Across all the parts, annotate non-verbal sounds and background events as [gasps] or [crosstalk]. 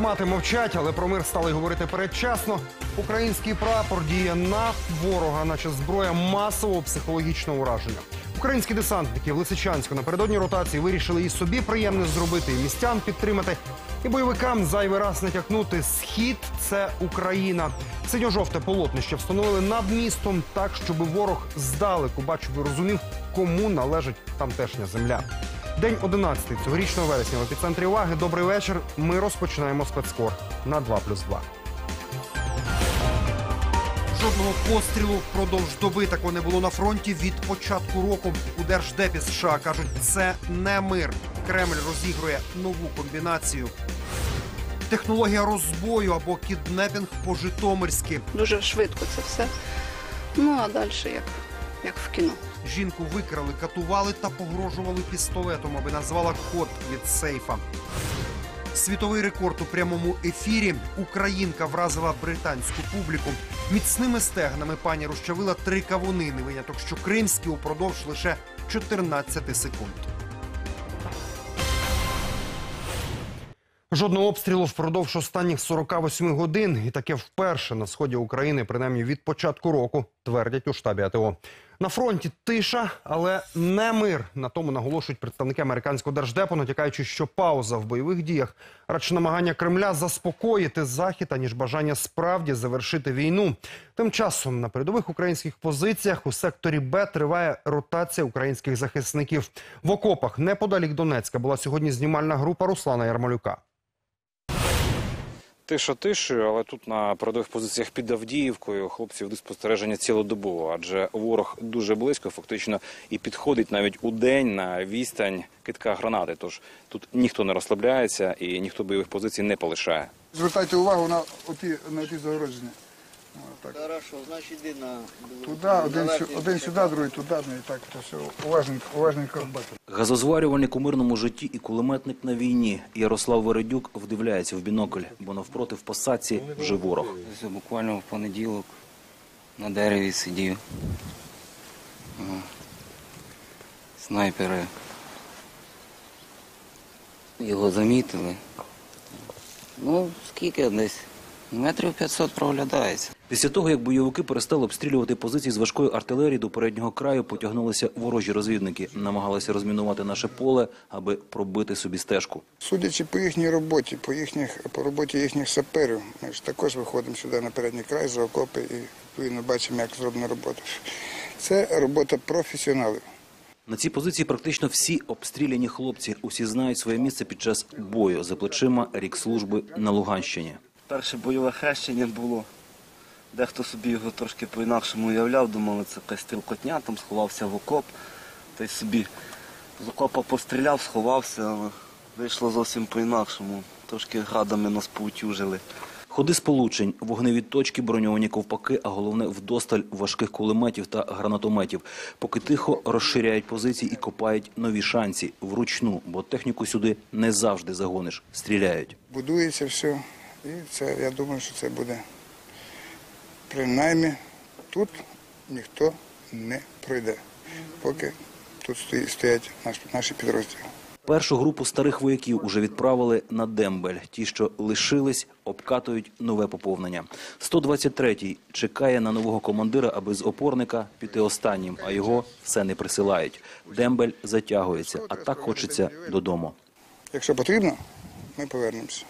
Гармати мовчать, але про мир стали говорити передчасно. Український прапор діє на ворога, наче зброя масового психологічного ураження. Українські десантники в Лисичанську напередодні ротації вирішили і собі приємне зробити, і містян підтримати, і бойовикам зайвий раз натякнути схід це Україна. Синьо-жовте полотнище встановили над містом так, щоб ворог здалеку бачив і розумів, кому належить тамтешня земля. День 11 цьогорічного вересня в епіцентрі уваги. Добрий вечір. Ми розпочинаємо спецкор на 2 плюс 2. Жодного пострілу впродовж доби такого не було на фронті від початку року. У Держдепі США кажуть, це не мир. Кремль розігрує нову комбінацію. Технологія розбою або кіднепінг по-житомирськи. Дуже швидко це все. Ну а далі як, як в кіно. Жінку викрали, катували та погрожували пістолетом, аби назвала код від сейфа. Світовий рекорд у прямому ефірі. Українка вразила британську публіку. Міцними стегнами пані розчавила три кавуни. Не виняток, що кримські упродовж лише 14 секунд. Жодного обстрілу впродовж останніх 48 годин, і таке вперше на сході України, принаймні від початку року, твердять у штабі АТО. На фронті тиша, але не мир. На тому наголошують представники американського держдепу, натякаючи, що пауза в бойових діях радше намагання Кремля заспокоїти захід, аніж бажання справді завершити війну. Тим часом на передових українських позиціях у секторі Б триває ротація українських захисників. В окопах неподалік Донецька була сьогодні знімальна група Руслана Ярмолюка. Тиша тишею, але тут на передових позиціях під Авдіївкою хлопці ведуть спостереження цілодобово, адже ворог дуже близько, фактично, і підходить навіть у день на відстань китка гранати. Тож тут ніхто не розслабляється і ніхто бойових позицій не полишає. Звертайте увагу на оті, на ті загородження. О, так. Хорошо, значить іди на Туди, один, сю- один сюди, другий туди, ну і так, то все уважненько, уважненько. Газозварювальник у мирному житті і кулеметник на війні. Ярослав Вередюк вдивляється в бінокль, бо навпроти в посадці вже ворог. Ось буквально в понеділок на дереві сидів. О. Снайпери. Його замітили. Ну, скільки десь? Метрів 500 проглядається. Після того, як бойовики перестали обстрілювати позиції з важкої артилерії, до переднього краю потягнулися ворожі розвідники, намагалися розмінувати наше поле, аби пробити собі стежку. Судячи по їхній роботі, по, їхніх, по роботі їхніх саперів, ми ж також виходимо сюди на передній край за окопи і відповідно бачимо, як зроблена робота. Це робота професіоналів. На цій позиції практично всі обстріляні хлопці. Усі знають своє місце під час бою за плечима рік служби на Луганщині. Перше бойове хрещення було. Дехто собі його трошки по-інакшому уявляв, думали, це якась стрілкотня, там сховався в окоп, та й собі з окопа постріляв, сховався, але вийшло зовсім по-інакшому. Трошки градами нас поутюжили. Ходи сполучень, вогневі точки, броньовані ковпаки, а головне вдосталь важких кулеметів та гранатометів. Поки тихо розширяють позиції і копають нові шанці вручну, бо техніку сюди не завжди загониш. Стріляють. Будується все. І це, я думаю, що це буде. Принаймні тут ніхто не пройде, поки тут стоять наші підрозділи. Першу групу старих вояків уже відправили на дембель. Ті, що лишились, обкатують нове поповнення. 123-й чекає на нового командира, аби з опорника піти останнім, а його все не присилають. Дембель затягується, а так хочеться додому. Якщо потрібно, ми повернемося.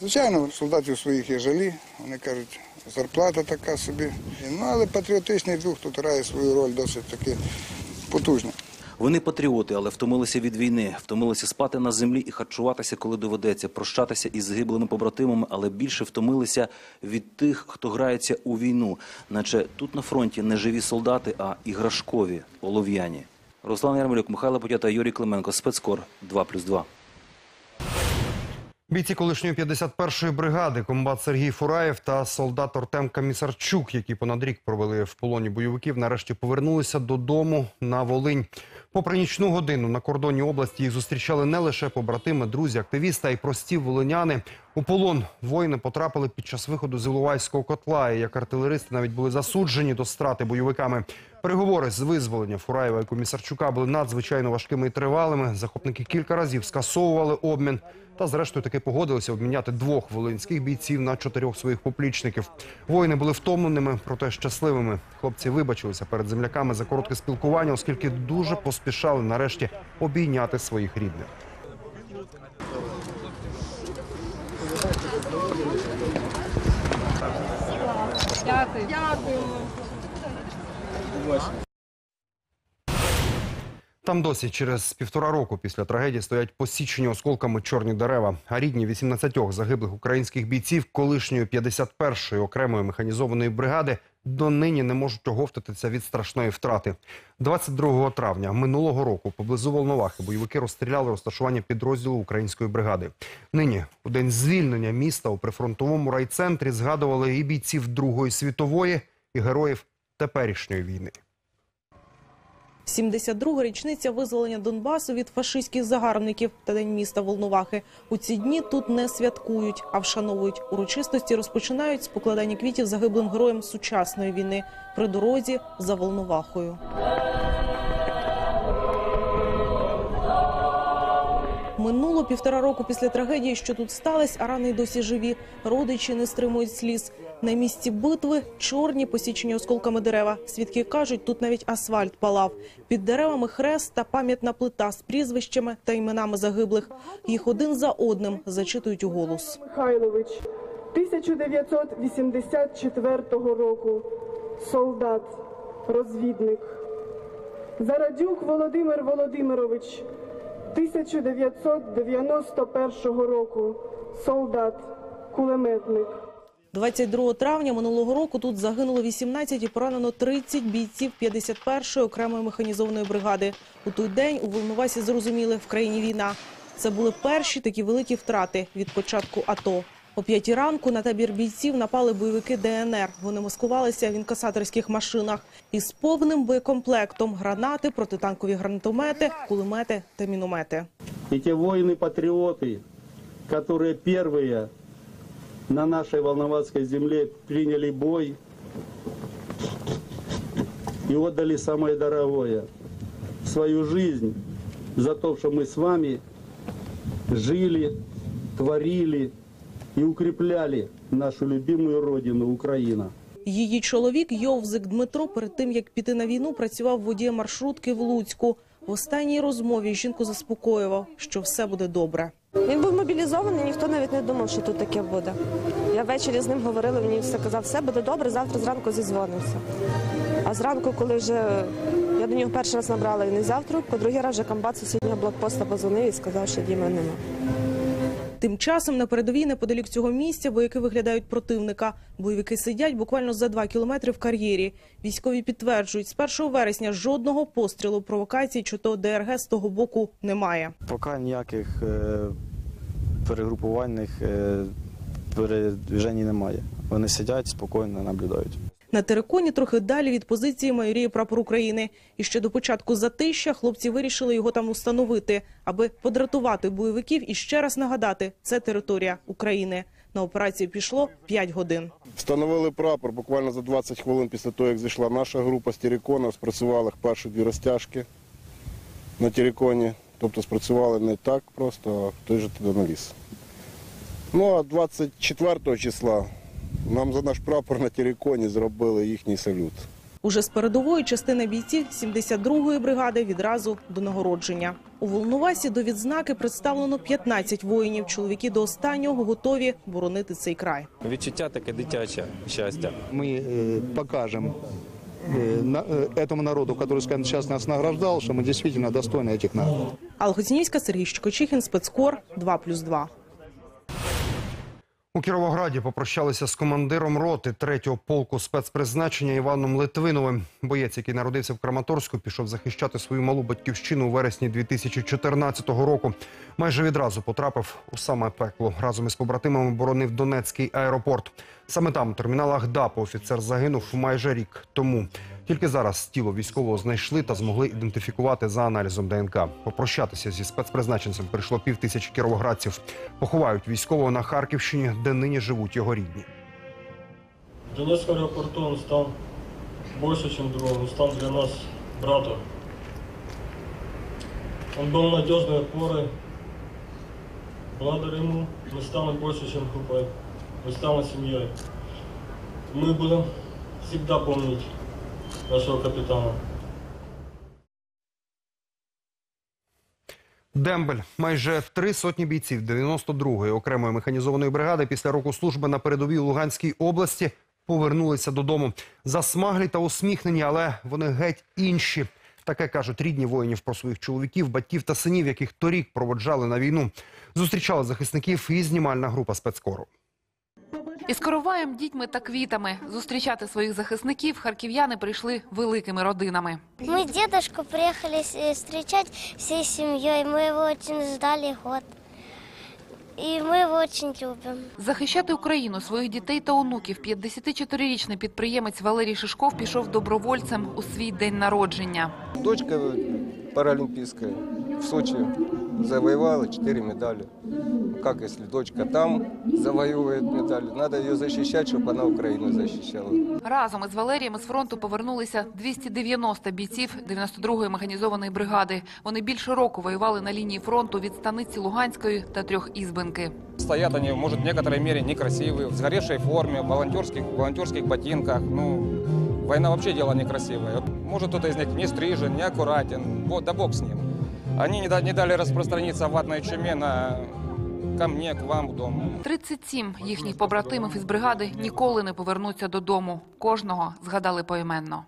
Звичайно, солдатів своїх є жалі, вони кажуть, зарплата така собі. Ну, але патріотичний дух тут грає свою роль досить таки потужно. Вони патріоти, але втомилися від війни, втомилися спати на землі і харчуватися, коли доведеться, прощатися із загиблими побратимами, але більше втомилися від тих, хто грається у війну, наче тут на фронті не живі солдати, а іграшкові, олов'яні. Руслан Ярмолюк, Михайло Потята, Юрій Клименко, спецкор 2+,2. Бійці колишньої 51-ї бригади, комбат Сергій Фураєв та солдат Ортем Камісарчук, які понад рік провели в полоні бойовиків, нарешті повернулися додому на Волинь. Попри нічну годину на кордоні області їх зустрічали не лише побратими, друзі, активісти, а й прості волиняни. У полон воїни потрапили під час виходу з Іловайського котла. І як артилеристи навіть були засуджені до страти бойовиками. Переговори з визволення Фураєва і Комісарчука були надзвичайно важкими і тривалими. Захопники кілька разів скасовували обмін. Та зрештою таки погодилися обміняти двох волинських бійців на чотирьох своїх поплічників. Воїни були втомленими, проте щасливими. Хлопці вибачилися перед земляками за коротке спілкування, оскільки дуже поспішали нарешті обійняти своїх рідних. Там досі через півтора року після трагедії стоять посічені осколками чорні дерева. А рідні 18 загиблих українських бійців колишньої 51-ї окремої механізованої бригади донині не можуть оговтатися від страшної втрати. 22 травня минулого року поблизу Волновахи бойовики розстріляли розташування підрозділу української бригади. Нині, у день звільнення міста у прифронтовому райцентрі, згадували і бійців Другої світової, і героїв теперішньої війни. 72-га річниця визволення Донбасу від фашистських загарбників та день міста Волновахи. У ці дні тут не святкують, а вшановують. Урочистості розпочинають з покладання квітів загиблим героям сучасної війни при дорозі за Волновахою. Минуло півтора року після трагедії, що тут сталося, а рани досі живі. Родичі не стримують сліз. На місці битви чорні посічені осколками дерева. Свідки кажуть, тут навіть асфальт палав. Під деревами хрест та пам'ятна плита з прізвищами та іменами загиблих. Їх один за одним зачитують у голос. Михайлович, 1984 року, солдат, розвідник. Зарадюк Володимир Володимирович, 1991 року, солдат, кулеметник. 22 травня минулого року тут загинуло 18 і поранено 30 бійців 51-ї окремої механізованої бригади. У той день у Волновасі зрозуміли, в країні війна. Це були перші такі великі втрати від початку АТО. О п'ятій ранку на табір бійців напали бойовики ДНР. Вони маскувалися в інкасаторських машинах із повним боєкомплектом: гранати, протитанкові гранатомети, кулемети та міномети. И те воины-патриоты, которые первые на нашей Волноватской земле приняли бой и отдали самое дорогое – свою жизнь за то, что мы с вами жили, творили и укрепляли нашу любимую родину Украина. Її чоловік Йовзик Дмитро перед тим як піти на війну, працював водієм маршрутки в Луцьку. В останній розмові жінку заспокоював, що все буде добре. Він був мобілізований, ніхто навіть не думав, що тут таке буде. Я ввечері з ним говорила, він мені все казав, все буде добре, завтра зранку зізвонимося. А зранку, коли вже я до нього перший раз набрала, він не взяв трубку, другий раз вже комбат сусіднього блокпоста позвонив і сказав, що Діма нема. Тим часом на передовій неподалік цього місця вояки виглядають противника. Бойовики сидять буквально за два кілометри в кар'єрі. Військові підтверджують, з 1 вересня жодного пострілу, провокацій чи то ДРГ з того боку немає. Поки ніяких е, перегрупувальних е, передвіжень немає. Вони сидять спокійно наблюдають. На териконі трохи далі від позиції майоріє прапор України. І ще до початку затища хлопці вирішили його там установити, аби подратувати бойовиків і ще раз нагадати, це територія України. На операцію пішло 5 годин. Встановили прапор буквально за 20 хвилин після того, як зійшла наша група з Тірікона, спрацювали перші дві розтяжки на Тіріконі. Тобто спрацювали не так просто, а той же туди навіс. Ну а 24 числа нам за наш прапор на Тіріконі зробили їхній салют. Уже з передової частина бійців 72-ї бригади відразу до нагородження. У Волновасі до відзнаки представлено 15 воїнів. Чоловіки до останнього готові боронити цей край. Відчуття таке дитяче щастя. Мы э, покажем э, на- э, этому народу, который сейчас нас награждал, что мы действительно достойны этих народов. Алла Хоцінівська, Сергій Щекочихін, спецкор 2+,2. У Кіровограді попрощалися з командиром роти 3-го полку спецпризначення Іваном Литвиновим. Боєць, який народився в Краматорську, пішов захищати свою малу батьківщину у вересні 2014 року. Майже відразу потрапив у саме пекло. Разом із побратимами боронив Донецький аеропорт. Саме там, у терміналах ДАПу, офіцер загинув майже рік тому. Тільки зараз тіло військового знайшли та змогли ідентифікувати за аналізом ДНК. Попрощатися зі спецпризначенцем прийшло пів тисячі кіровоградців. Поховають військового на Харківщині, де нині живуть його рідні. Донецкий аэропорту он стал больше, чем другом. Он стал для нас братом. Он был надежной опорой Благодаря ему мы стали больше, чем группой. Мы стали семьей. Мы будем всегда помнить нашего капитана. Дембель. Майже три сотні бійців 92-ї окремої механізованої бригади після року служби на передовій у Луганській області повернулися додому. Засмаглі та усміхнені, але вони геть інші. Таке кажуть рідні воїнів про своїх чоловіків, батьків та синів, яких торік проводжали на війну. Зустрічала захисників і знімальна група спецкору. Із короваєм, дітьми та квітами зустрічати своїх захисників харків'яни прийшли великими родинами. Мы дедушку приехали с- э, встречать всей семьей. Мы его очень ждали год. И мы его очень любим. Захищати Україну, своїх дітей та онуків 54-річний підприємець Валерій Шишков пішов добровольцем у свій день народження. Дочка паралимпийская в Сочи завоевала 4 медали. Как если дочка там завоевывает медали? Надо ее защищать, чтобы она Украину защищала. Разом із Валерієм із фронту повернулися 290 бійців 92-ї механізованої бригади. Вони більше року воювали на лінії фронту від станиці Луганської та Трьохізбенки. Стоят они, может, в некоторой мере некрасивые, в сгоревшей форме, в волонтерских, волонтерских ботинках. Ну, война вообще дело некрасивое. Может, кто-то из них не стрижен, не аккуратен. Вот, да бог с ним. Они не, не дали распространиться ватной чуме на ко мне, к вам в дом. 37 їхніх побратимів із бригади ніколи не повернуться додому. Кожного згадали поіменно.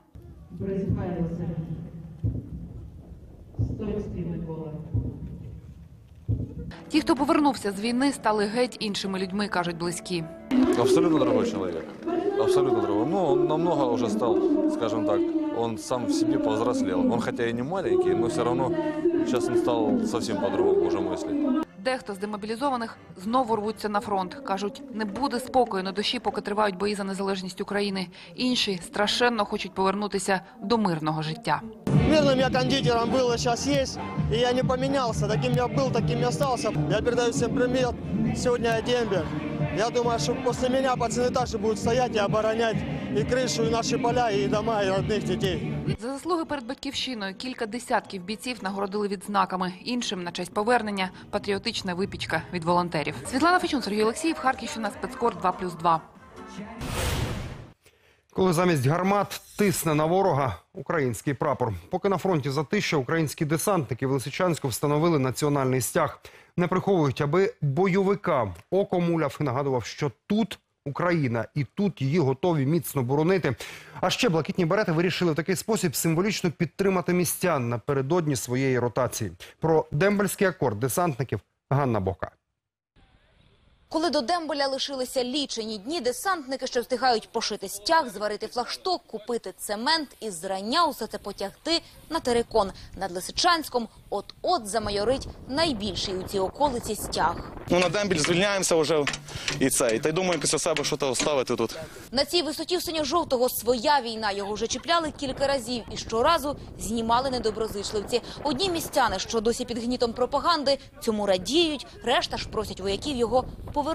Ті, хто повернувся з війни, стали геть іншими людьми, кажуть близькі. Абсолютно другой человек Абсолютно другой. Ну, он намного уже стал, скажем так, он сам в себе повзрослел. Он хотя и не маленький, но все равно сейчас он стал совсем по-другому уже мыслить. Дехто з демобілізованих знову рвуться на фронт. Кажуть, не буде спокою на душі, поки тривають бої за незалежність України. Інші страшенно хочуть повернутися до мирного життя. Мирным я кондитером был и сейчас есть, и я не поменялся. Таким я был, таким я остался. Я передаю всем привет. Сегодня я дембель. Я думаю, что после меня пацаны также будут стоять и оборонять и крышу, и наши поля, и дома, и родных детей. За заслуги перед батьківщиною кілька десятків бійців нагородили відзнаками. Іншим на честь повернення патріотична випічка від волонтерів. Світлана Фечун, Сергій Олексіїв, Харківщина, спецкор 2+,2. Коли замість гармат тисне на ворога український прапор. Поки на фронті затища, українські десантники в Лисичанську встановили національний стяг. Не приховують, аби бойовикам око муляв нагадував, що тут Україна і тут її готові міцно боронити. А ще блакитні берети вирішили в такий спосіб символічно підтримати містян напередодні своєї ротації. Про дембельський акорд десантників Ганна Бока. Коли до Дембеля лишилися лічені дні, десантники, що встигають пошити стяг, зварити флагшток, купити цемент і зрання усе це потягти на терикон. Над Лисичанськом от-от замайорить найбільший у цій околиці стяг. Ну, на дембіль звільняємося вже і це. І та й думаю після себе, що то оставити тут. На цій висоті в синьо-жовтого своя війна. Його вже чіпляли кілька разів і щоразу знімали недоброзичливці. Одні містяни, що досі під гнітом пропаганди, цьому радіють, решта ж просять вояків його повернути.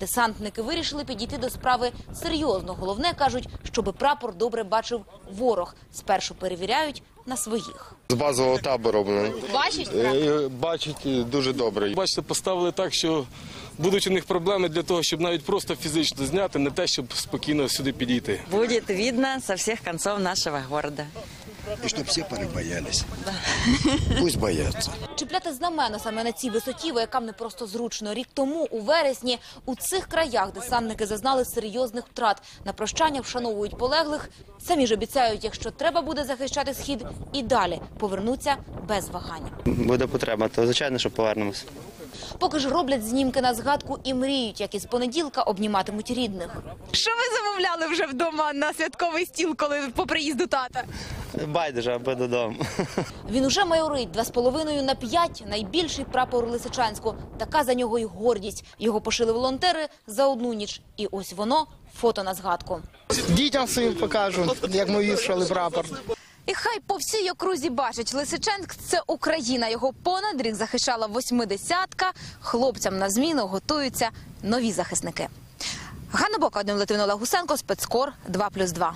Десантники вирішили підійти до справи серйозно. Головне, кажуть, щоби прапор добре бачив ворог. Спершу перевіряють на своїх. З базового табору. Бачить Е, Бачить е, дуже добре. Бачите, поставили так, що будуть у них проблеми для того, щоб навіть просто фізично зняти, не те, щоб спокійно сюди підійти. Будет видно со всех концов нашего города. И чтобы все порыбоялись. Пусть боятся. Чіпляти знамена саме на цій висоті воякам не просто зручно. Рік тому, у вересні, у цих краях десантники зазнали серйозних втрат. На прощання вшановують полеглих. Самі ж обіцяють, якщо треба буде захищати схід, і далі повернуться без вагання. Буде потреба, то звичайно, що повернемось. Поки ж роблять знімки на згадку і мріють, як із понеділка обніматимуть рідних. Що ви замовляли вже вдома на святковий стіл, коли по приїзду тата? Байдуже, аби додому. Він уже майорить два з половиною на п'ять найбільший прапор Лисичанську. Така за нього й гордість. Його пошили волонтери за одну ніч. І ось воно фото на згадку. Дітям своїм покажу, як ми вішали прапор. І хай по всій окрузі бачить Лисиченськ – це Україна. Його понад рік захищала восьмидесятка. Хлопцям на зміну готуються нові захисники. Ганна Бока, Вадим Литвин, Олег Гусенко, спецкор 2+,2.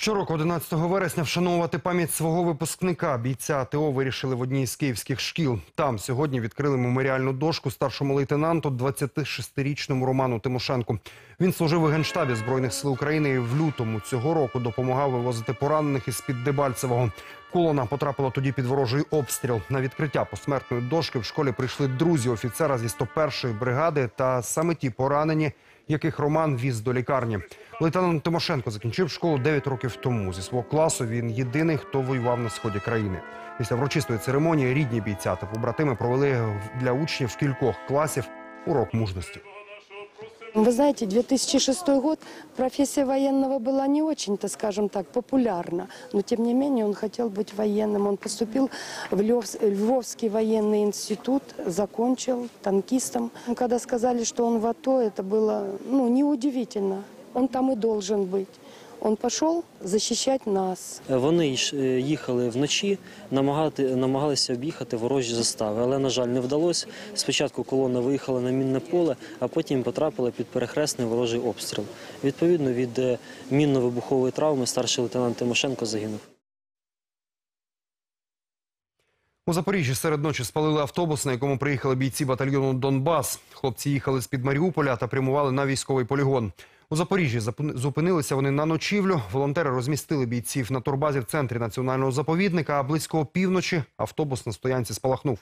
Щороку, 11 вересня, вшановувати пам'ять свого випускника, бійця АТО, вирішили в одній з київських шкіл. Там сьогодні відкрили меморіальну дошку старшому лейтенанту 26-річному Роману Тимошенку. Він служив у Генштабі Збройних сил України і в лютому цього року допомагав вивозити поранених із-під Дебальцевого. Колона потрапила тоді під ворожий обстріл. На відкриття посмертної дошки в школі прийшли друзі офіцера зі 101-ї бригади та саме ті поранені, яких Роман віз до лікарні. Лейтенант Тимошенко закінчив школу 9 років тому. Зі свого класу він єдиний, хто воював на сході країни. Після врочистої церемонії рідні бійця та побратими провели для учнів кількох класів урок мужності. Вы знаете, 2006 год профессия военного была не очень-то, скажем так, популярна. Но, тем не менее, он хотел быть военным. Он поступил в Львов- Львовский военный институт, закончил танкистом. Когда сказали, что он в АТО, это было ну, неудивительно. Он там и должен быть. Он пошел защищать нас. Вони е, їхали вночі, намагати, намагалися об'їхати ворожі застави, але, на жаль, не вдалося. Спочатку колона виїхала на мінне поле, а потім потрапила під перехресний ворожий обстріл. Відповідно, від е, мінно-вибухової травми старший лейтенант Тимошенко загинув. У Запоріжжі серед ночі спалили автобус, на якому приїхали бійці батальйону Донбас. Хлопці їхали з-під Маріуполя та прямували на військовий полігон. У Запоріжжі зупинилися вони на ночівлю. Волонтери розмістили бійців на турбазі в центрі національного заповідника. А близько опівночі автобус на стоянці спалахнув.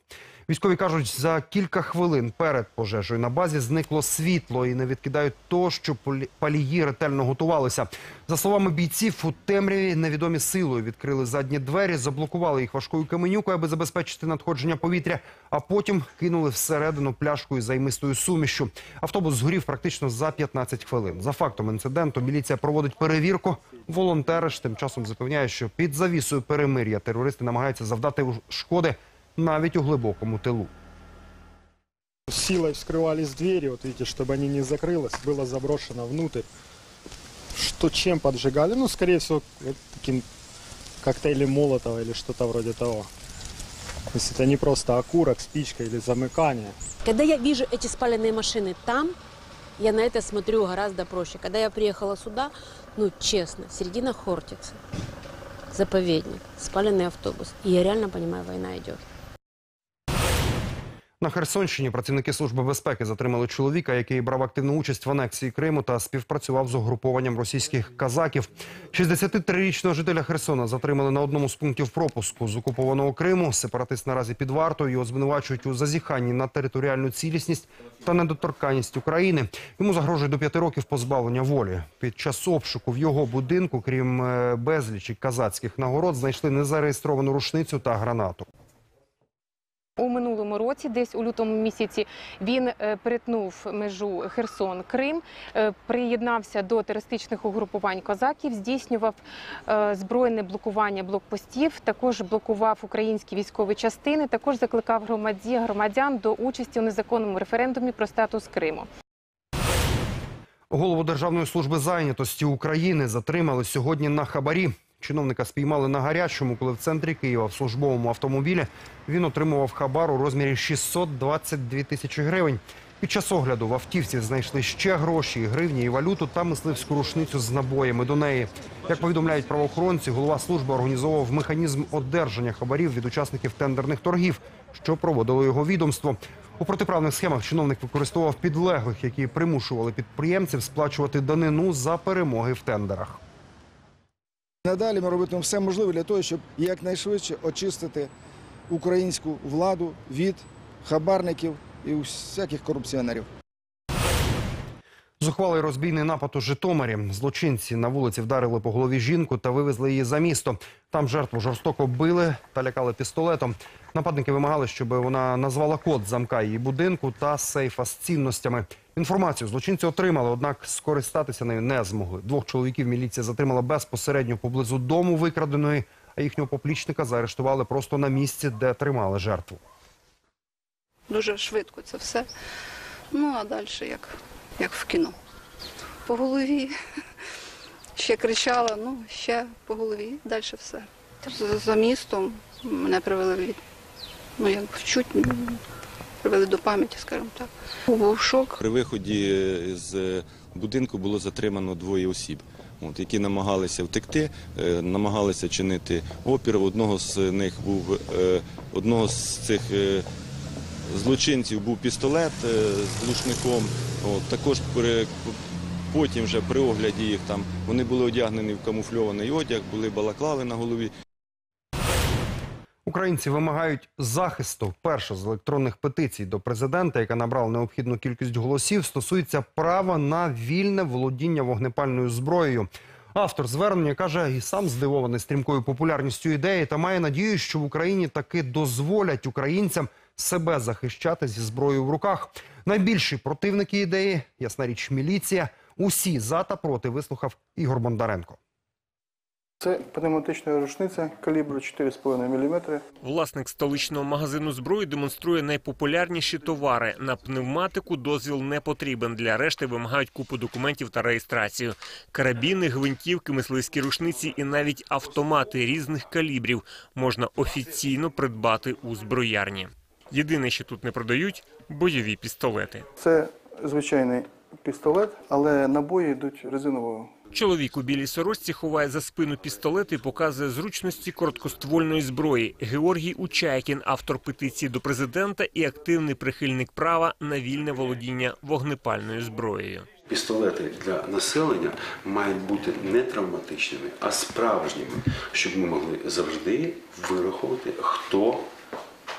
Військові кажуть, за кілька хвилин перед пожежею на базі зникло світло і не відкидають то, що палії ретельно готувалися. За словами бійців, у темряві невідомі силою відкрили задні двері, заблокували їх важкою каменюкою, аби забезпечити надходження повітря, а потім кинули всередину пляшкою займистою сумішю. Автобус згорів практично за 15 хвилин За фактом інциденту міліція проводить перевірку. Волонтери ж тим часом запевняють, що під завісою перемир'я терористи намагаються завдати шкоди навіть у глибокому тилу. Силой вскрывались двери, вот видите, чтобы они не закрылось, было заброшено внутрь. Что чем поджигали? Ну, скорее всего, вот таким коктейлем Молотова или что-то вроде того. То есть это не просто окурок, спичка или замыкание. Когда я вижу эти спаленные машины там, я на это смотрю гораздо проще. Когда я приехала сюда, ну честно, середина Хортицы, заповедник, спаленный автобус. И я реально понимаю, война идет. На Херсонщині працівники Служби безпеки затримали чоловіка, який брав активну участь в анексії Криму та співпрацював з угрупованням російських казаків. 63-річного жителя Херсона затримали на одному з пунктів пропуску з окупованого Криму. Сепаратист наразі під вартою його звинувачують у зазіханні на територіальну цілісність та недоторканність України. Йому загрожує до п'яти років позбавлення волі. Під час обшуку в його будинку, крім е, безлічі казацьких нагород, знайшли незареєстровану рушницю та гранату. У минулому році, десь у лютому місяці, він е, перетнув межу Херсон-Крим, е, приєднався до терористичних угрупувань козаків, здійснював е, збройне блокування блокпостів, також блокував українські військові частини, також закликав громадян до участі у незаконному референдумі про статус Криму. Голову Державної служби зайнятості України затримали сьогодні на хабарі. Чиновника спіймали на гарячому, коли в центрі Києва в службовому автомобілі він отримував хабар у розмірі 622 тисячі гривень. Під час огляду в автівці знайшли ще гроші, гривні і валюту та мисливську рушницю з набоями до неї. Як повідомляють правоохоронці, голова служби організовував механізм одержання хабарів від учасників тендерних торгів, що проводило його відомство. У протиправних схемах чиновник використовував підлеглих, які примушували підприємців сплачувати данину за перемоги в тендерах. Надалі ми робимо все можливе для того, щоб якнайшвидше очистити українську владу від хабарників і всяких корупціонерів. Зухвалий розбійний напад у Житомирі. Злочинці на вулиці вдарили по голові жінку та вивезли її за місто. Там жертву жорстоко били та лякали пістолетом. Нападники вимагали, щоб вона назвала код замка її будинку та сейфа з цінностями. Інформацію злочинці отримали, однак скористатися нею не змогли. Двох чоловіків міліція затримала безпосередньо поблизу дому викраденої, а їхнього поплічника заарештували просто на місці, де тримали жертву. Дуже швидко це все. Ну а далі як, як в кіно. По голові. Ще кричала, ну, ще по голові, далі все. За, за містом мене привели від, ну як чуть м, привели до пам'яті, скажімо так. Був шок. При виході з будинку було затримано двоє осіб. от, які намагалися втекти, е, намагалися чинити опір. Одного з них був е, одного з цих е, злочинців був пістолет з глушником. От, також при, потім вже при огляді їх там вони були одягнені в камуфльований одяг, були балаклави на голові. Українці вимагають захисту. Перша з електронних петицій до президента, яка набрала необхідну кількість голосів, стосується права на вільне володіння вогнепальною зброєю. Автор звернення каже, і сам здивований стрімкою популярністю ідеї та має надію, що в Україні таки дозволять українцям себе захищати зі зброєю в руках. Найбільші противники ідеї, ясна річ, міліція. Усі за та проти вислухав Ігор Бондаренко. Це пневматична рушниця калібру 4,5 мм. Власник столичного магазину зброї демонструє найпопулярніші товари. На пневматику дозвіл не потрібен. Для решти вимагають купу документів та реєстрацію. Карабіни, гвинтівки, мисливські рушниці і навіть автомати різних калібрів можна офіційно придбати у зброярні. Єдине, що тут не продають бойові пістолети. Це звичайний пістолет, але набої йдуть резинового. Чоловік у білій сорочці ховає за спину пістолет і показує зручності короткоствольної зброї. Георгій Учайкін, автор петиції до президента і активний прихильник права на вільне володіння вогнепальною зброєю. Пістолети для населення мають бути не травматичними, а справжніми, щоб ми могли завжди вирахувати, хто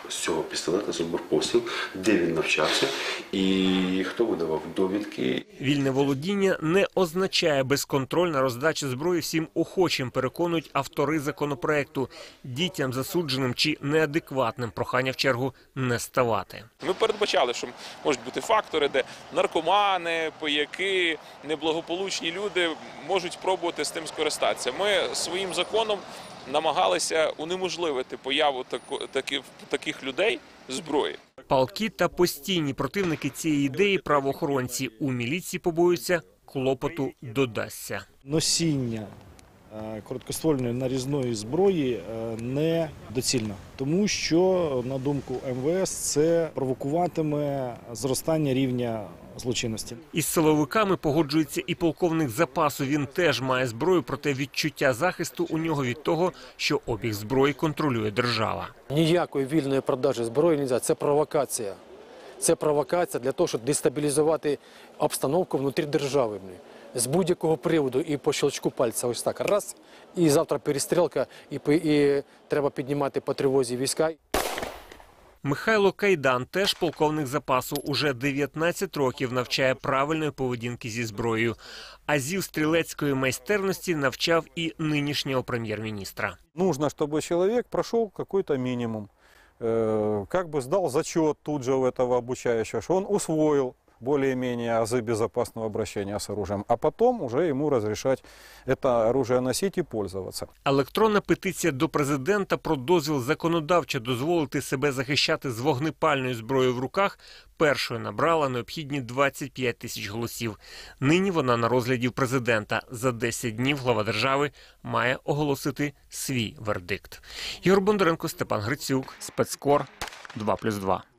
з цього пістолета зробив постріл, де він навчався і хто видавав довідки. Вільне володіння не означає безконтрольна роздача зброї всім охочим, переконують автори законопроекту. Дітям засудженим чи неадекватним прохання в чергу не ставати. Ми передбачали, що можуть бути фактори, де наркомани, пияки, неблагополучні люди можуть пробувати з тим скористатися. Ми своїм законом намагалися унеможливити появу тако- таких, таких людей зброї. Палки та постійні противники цієї ідеї правоохоронці у міліції побоюються клопоту додасться. носіння е, короткоствольної нарізної зброї е, не доцільно, тому що, на думку МВС, це провокуватиме зростання рівня злочинності. Із силовиками погоджується і полковник запасу. Він теж має зброю, проте відчуття захисту у нього від того, що обіг зброї контролює держава. Ніякої вільної продажі зброї не можна. Це провокація. Це провокація для того, щоб дестабілізувати обстановку внутрі держави. З будь-якого приводу і по щелчку пальця ось так раз, і завтра перестрілка, і, і треба піднімати по тривозі війська. Михайло Кайдан, теж полковник запасу, уже 19 років навчає правильної поведінки зі зброєю. Азів стрілецької майстерності навчав і нинішнього прем'єр-міністра. Нужно, чтобы человек прошел какой-то минимум, э, как бы сдал зачет тут же у этого обучающего, что он усвоил более-менее азы безопасного обращения с оружием, а потом уже ему разрешать это оружие носить и пользоваться. Електронна петиція до президента про дозвіл законодавчо дозволити себе захищати з вогнепальною зброєю в руках першою набрала необхідні 25 тисяч голосів. Нині вона на розгляді президента. За 10 днів глава держави має оголосити свій вердикт. Ігор Бондаренко, Степан Грицюк, спецкор 2+,2.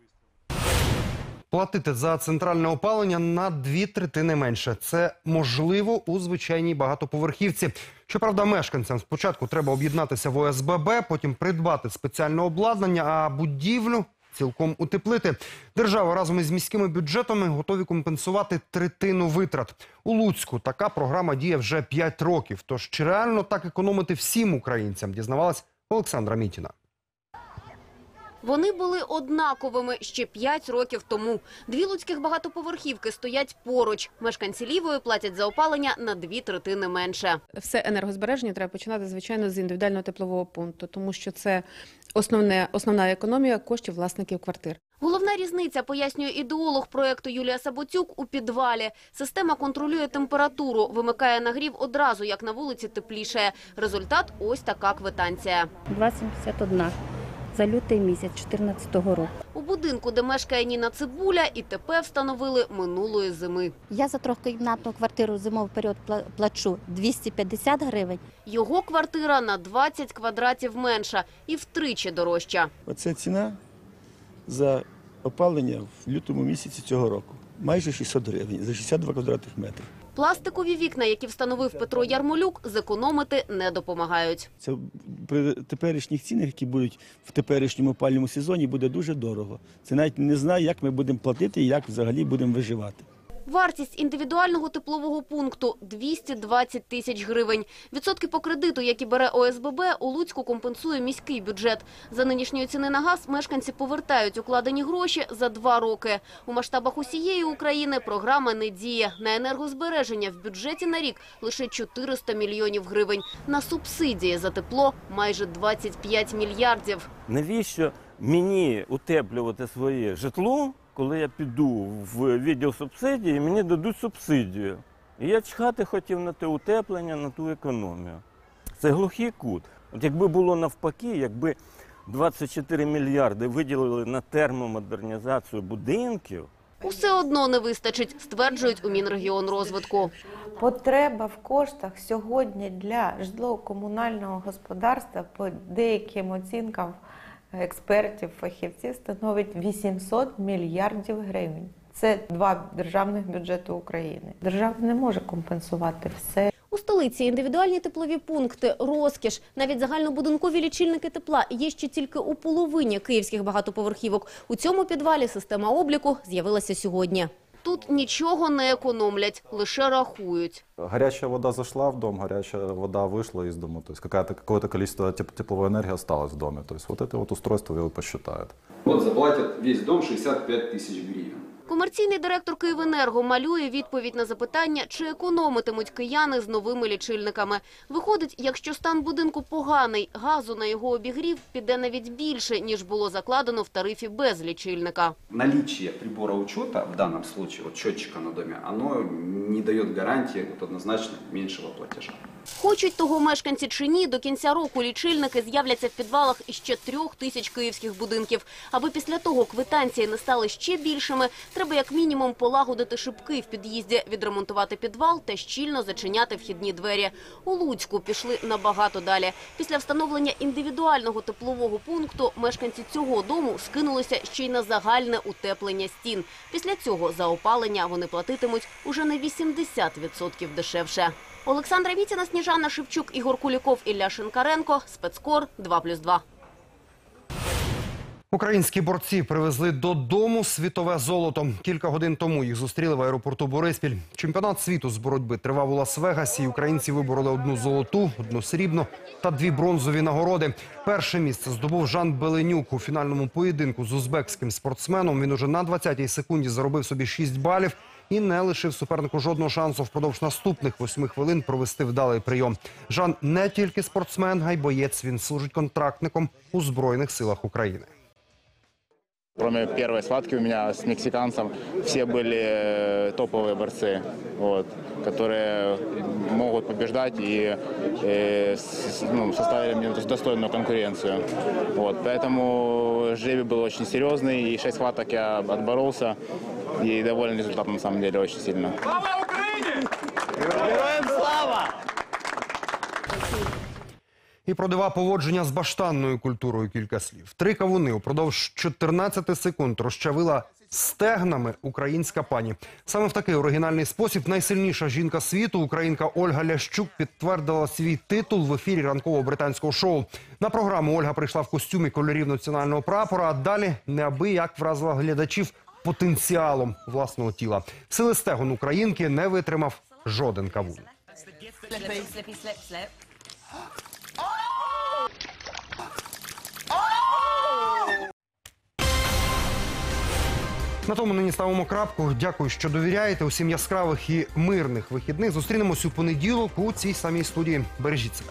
Платити за центральне опалення на дві третини менше. Це можливо у звичайній багатоповерхівці. Щоправда, мешканцям спочатку треба об'єднатися в ОСББ, потім придбати спеціальне обладнання, а будівлю цілком утеплити. Держава разом із міськими бюджетами готові компенсувати третину витрат. У Луцьку така програма діє вже 5 років. Тож чи реально так економити всім українцям? Дізнавалась Олександра Мітіна. Вони були однаковими ще 5 років тому. Дві луцьких багатоповерхівки стоять поруч. Мешканці лівої платять за опалення на дві третини менше. Все енергозбереження треба починати, звичайно, з індивідуального теплового пункту, тому що це основне, основна економія коштів власників квартир. Головна різниця, пояснює ідеолог проекту Юлія Саботюк, у підвалі. Система контролює температуру, вимикає нагрів одразу, як на вулиці теплішає. Результат – ось така квитанція. 2,71 за лютий місяць 2014 року. У будинку, де мешкає Ніна Цибуля, ІТП встановили минулої зими. Я за трьохкімнатну квартиру зимовий період плачу 250 гривень. Його квартира на 20 квадратів менша і втричі дорожча. Оце ціна за опалення в лютому місяці цього року. майже 600 гривень за 62 квадратних метри. Пластикові вікна, які встановив Петро Ярмолюк, зекономити не допомагають. Це при теперішніх цінах, які будуть в теперішньому опальному сезоні, буде дуже дорого. Це навіть не знаю, як ми будемо платити і як взагалі будемо виживати. Вартість індивідуального теплового пункту – 220 тисяч гривень. Відсотки по кредиту, які бере ОСББ, у Луцьку компенсує міський бюджет. За нинішньої ціни на газ мешканці повертають укладені гроші за два роки. У масштабах усієї України програма не діє. На енергозбереження в бюджеті на рік лише 400 мільйонів гривень. На субсидії за тепло – майже 25 мільярдів. Навіщо мені утеплювати своє житло, коли я піду в відділ субсидій і мені дадуть субсидію? І я чхати хотів на те утеплення, на ту економію. Це глухий кут. От якби було навпаки, якби 24 мільярди виділили на термомодернізацію будинків, Усе одно не вистачить, стверджують у Мінрегіонрозвитку. Потреба в коштах сьогодні для житлово-комунального господарства по деяким оцінкам експертів, фахівців становить 800 мільярдів гривень. Це два державних бюджети України. Держава не може компенсувати все. У столиці індивідуальні теплові пункти, розкіш, навіть загальнобудинкові лічильники тепла є ще тільки у половині київських багатоповерхівок. У цьому підвалі система обліку з'явилася сьогодні. Тут нічого не економлять, лише рахують. Горячая вода зашла в дом, горячая вода вышла из дома. То есть какая-то, какое-то количество теп- тепловой энергии осталось в доме. То есть вот это вот устройство его посчитает. Вот заплатят весь дом 65 тысяч гривен. Комерційний директор «Київенерго» малює відповідь на запитання, чи економитимуть кияни з новими лічильниками. Виходить, якщо стан будинку поганий, газу на його обігрів піде навіть більше, ніж було закладено в тарифі без лічильника. Наличие прибора учета в данном случае, вот счетчика на доме, оно не дает гарантии вот однозначно меньшего платежа. Хочуть того мешканці чи ні, до кінця року лічильники з'являться в підвалах іще трьох тисяч київських будинків. Аби після того квитанції не стали ще більшими, треба як мінімум полагодити шибки в під'їзді, відремонтувати підвал та щільно зачиняти вхідні двері. У Луцьку пішли набагато далі. Після встановлення індивідуального теплового пункту мешканці цього дому скинулися ще й на загальне утеплення стін. Після цього за опалення вони платитимуть уже на 80% дешевше. Олександра Мітіна, Сніжана Шевчук, Ігор Куліков, Ілля Шинкаренко. Спецкор 2+,2. Українські борці привезли додому світове золото. Кілька годин тому їх зустріли в аеропорту Бориспіль. Чемпіонат світу з боротьби тривав у Лас-Вегасі. Українці вибороли одну золоту, одну срібну та дві бронзові нагороди. Перше місце здобув Жан Беленюк у фінальному поєдинку з узбекським спортсменом. Він уже на 20-й секунді заробив собі 6 балів і не лишив супернику жодного шансу впродовж наступних восьми хвилин провести вдалий прийом. Жан не тільки спортсмен, а й боєць. Він служить контрактником у збройних силах України. Кроме первой схватки у меня с мексиканцем, все были э, топовые борцы, вот, которые могут побеждать и э, с- ну, составили мне достойную конкуренцию. Вот, поэтому жребий был очень серьезный, и шесть схваток я отборолся, и доволен результатом на самом деле очень сильно. Героям слава! І про дива поводження з баштанною культурою кілька слів. Три кавуни упродовж 14 секунд розчавила стегнами українська пані. Саме в такий оригінальний спосіб найсильніша жінка світу, українка Ольга Лящук, підтвердила свій титул в ефірі ранкового британського шоу. На програму Ольга прийшла в костюмі кольорів національного прапора, а далі неабияк вразила глядачів потенціалом власного тіла. Сили стегон українки не витримав жоден кавун. [gasps] На тому нині ставимо крапку. Дякую, що довіряєте. Усім яскравих і мирних вихідних. Зустрінемось у понеділок у цій самій студії. Бережіть себе.